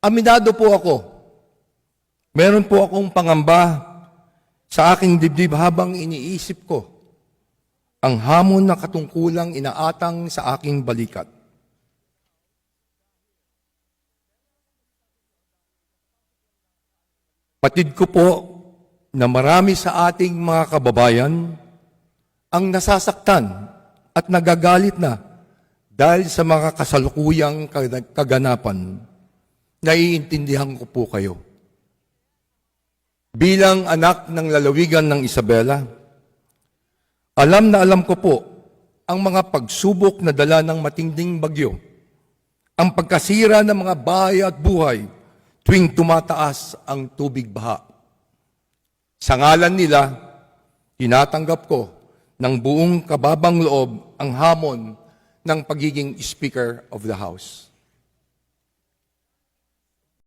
Aminado po ako. Meron po akong pangamba sa aking dibdib habang iniisip ko ang hamon na katungkulang inaatang sa aking balikat. Patid ko po na marami sa ating mga kababayan ang nasasaktan at nagagalit na dahil sa mga kasalukuyang kag- kaganapan. Naiintindihan ko po kayo. Bilang anak ng lalawigan ng Isabela, alam na alam ko po ang mga pagsubok na dala ng matinding bagyo, ang pagkasira ng mga bahay at buhay tuwing tumataas ang tubig baha. Sa ngalan nila, tinatanggap ko ng buong kababang loob ang hamon ng pagiging Speaker of the House.